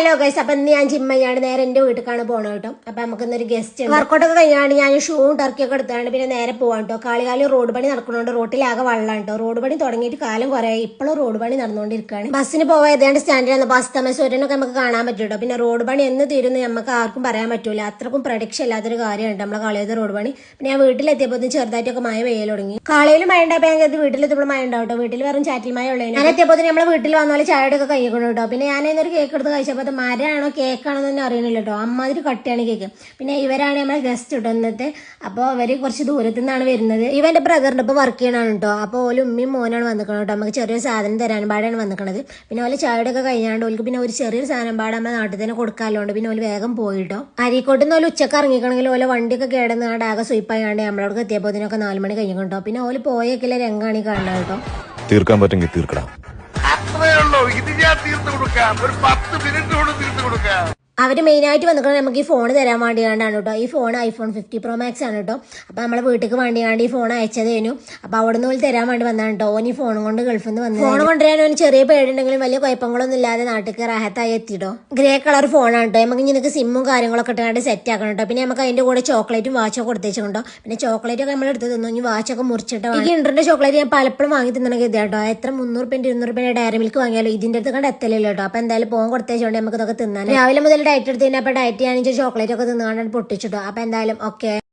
Hello guys അപ്പൊ ഇന്ന് ഞാൻ ജിമ്മ ഞാൻ നേരെ എന്റെ വീട്ടിലേക്കാണ് പോണ കേട്ടോ. അപ്പൊ നമുക്ക് ഇന്നൊരു ഗസ്റ്റ് വർക്കൗട്ട് ഒക്കെ കഴിഞ്ഞാണ് ഞാൻ ഷൂവും ടർക്കിയൊക്കെ എടുത്താണ് പിന്നെ നേരെ പോവാൻ കേട്ടോ. കാളികാലി റോഡ് പണി നടക്കണോണ്ട് റോട്ടിലാകെ വെള്ളം കേട്ടോ. റോഡ് പണി തുടങ്ങിയിട്ട് കാലം കുറെ ഇപ്പോഴും റോഡ് പണി നടന്നുകൊണ്ടിരിക്കുകയാണ് ബസ്സിന് പോവാ ഏതാണ്ട് സ്റ്റാൻഡിലാണ് ബസ് തമസൂരനൊക്കെ നമുക്ക് കാണാൻ പറ്റൂട്ടോ കേട്ടോ. പിന്നെ റോഡ് പണി എന്ന് തീരുന്നു നമുക്ക് ആർക്കും പറയാൻ പറ്റൂല. അത്രക്കും പ്രൊഡക്ഷൻ ഇല്ലാത്തൊരു കാര്യമുണ്ട് നമ്മളെ കാളിയത് റോഡ് പണി. പിന്നെ ഞാൻ വീട്ടിലെത്തിയപ്പോൾ ചെറുതായിട്ടൊക്കെ മഴ പെയ്യൽ തുടങ്ങി. കാളയിൽ മഴ ഉണ്ടായപ്പോൾ ഞാൻ വീട്ടിലെത്തിയപ്പോൾ മഴ ഉണ്ടാവും കേട്ടോ വീട്ടിൽ വെറും ചാറ്റിൽ മഴ ഉള്ളൂ ഞാൻ എത്തിയപ്പോൾ നമ്മളെ വീട്ടിൽ വന്നാലും ചായയുടെ ഒക്കെ കഴിക്കണം കേട്ടോ. പിന്നെ ഞാൻ ഇന്നൊരു കേക്ക് എടുത്ത് കഴിച്ചപ്പോൾ അത് മരമാണോ കേക്കാണോ തന്നെ അറിയണില്ല കേട്ടോ അമ്മാതിരി കട്ടിയാണ് കേക്ക്. പിന്നെ ഇവരാണ് നമ്മളെ ഗസ്റ്റ് കേട്ടോ ഇന്നത്തെ. അപ്പോൾ അവർ കുറച്ച് ദൂരത്തു നിന്നാണ് വരുന്നത് ഇവന്റെ ബ്രദറിന്റെ ഇപ്പോൾ വർക്ക് ചെയ്യണമാണ് കേട്ടോ അപ്പോൾ ഓൽ ഉമ്മയും മോനാണ് വന്നിക്കണം കേട്ടോ നമുക്ക് ചെറിയൊരു സാധനം തരാൻ പാടാണ് വന്നിക്കണത്. പിന്നെ ഓൽ ചായയുടെ ഒക്കെ കഴിഞ്ഞാണ്ട് ഓൽക്ക് പിന്നെ ഒരു ചെറിയൊരു സാധനം പാടാൻ നമ്മുടെ നാട്ടിൽ തന്നെ കൊടുക്കാമല്ലോണ്ട് പിന്നെ ഓൽ വേഗം പോയിട്ടോ അരീക്കോട്ട് നിന്ന് ഓൽ ഉച്ചയ്ക്ക് ഇറങ്ങിക്കണമെങ്കിൽ ഓലെ വണ്ടിയൊക്കെ കേടുന്നാണ്ട് ആകെ സ്വീപ്പായാണ്ട് നമ്മളോട് എത്തിയപ്പോൾ ഇതിനൊക്കെ നാല് മണി കഴിഞ്ഞിട്ടോ പിന്നെ ഓൽ പോയേക്കില്ല രംഗാണി കാണണം കേട്ടോ തീർക്കാൻ പറ്റുമെങ്കിൽ ഉള്ളൂ ഇത് ഞാൻ തീർത്ത് കൊടുക്കാം. ഒരു പത്ത് മിനിറ്റ് കൊണ്ട് തീർത്ത് കൊടുക്കാം. അവർ മെയിനായിട്ട് വന്നിട്ട് നമുക്ക് ഈ ഫോൺ തരാൻ വേണ്ടി വേണ്ടിയാണ്ടാണ് കേട്ടോ ഈ phone iPhone fifty pro max ആണ് കേട്ടോ അപ്പോൾ നമ്മളെ വീട്ടിലേക്ക് വേണ്ടിയാണ്ട് ഈ ഫോൺ അയച്ചതേനു അപ്പോൾ അവിടെ നിന്ന് തരാൻ വേണ്ടി വന്നതാണ് കേട്ടോ ഓൻ ഈ ഫോണും കൊണ്ട് ഗൾഫിൽ നിന്ന് വന്നു ഫോൺ കൊണ്ടുവരാൻ ഓന് ചെറിയ പേടുണ്ടെങ്കിലും വലിയ കുഴപ്പങ്ങളൊന്നും ഇല്ലാതെ നാട്ടിലേക്ക് റാഹത്തായി എത്തിയിട്ടോ ഗ്രേ കളർ ഫോണാണ് കേട്ടോ നമുക്ക് നിനക്ക് സിമ്മും കാര്യങ്ങളൊക്കെ ഇട്ടാണ്ട് സെറ്റ് ആക്കണം കേട്ടോ പിന്നെ നമുക്ക് അതിന്റെ കൂടെ ചോക്ലേറ്റും വാച്ചൊക്കെ കൊടുത്തേച്ചുണ്ടോ പിന്നെ ചോക്ലേറ്റ് ഒക്കെ നമ്മൾ എടുത്ത് തിന്നു. ഇനി വാച്ചൊക്കെ മുറിച്ചിട്ടോ ഈ ഇന്റർനെറ്റ് ചോക്ലേറ്റ് ഞാൻ പലപ്പോഴും വാങ്ങി തിന്നണ ഗതി കേട്ടോ എത്ര മുന്നൂറ് രൂപ ഇരുന്നൂറ് രൂപ ഡയറി മിൽക്ക് വാങ്ങിയാലോ ഇതിന്റെ അടുത്ത് കണ്ട് എത്തലില്ല കേട്ടോ അപ്പോൾ എന്തായാലും പോകാൻ കൊടുത്തേച്ചുകൊണ്ട് നമുക്ക് ഇതൊക്കെ തിന്നാൻ രാവിലെ മുതൽ ഡയറ്റ് എടുത്തതിന്റെ കഴിഞ്ഞപ്പോൾ ഡയറ്റ് ഞാൻ ചോക്ലേറ്റ് ഒക്കെ തിന്നാണ്ട് പൊട്ടിച്ചിട്ടു. അപ്പോൾ എന്തായാലും ഓക്കെ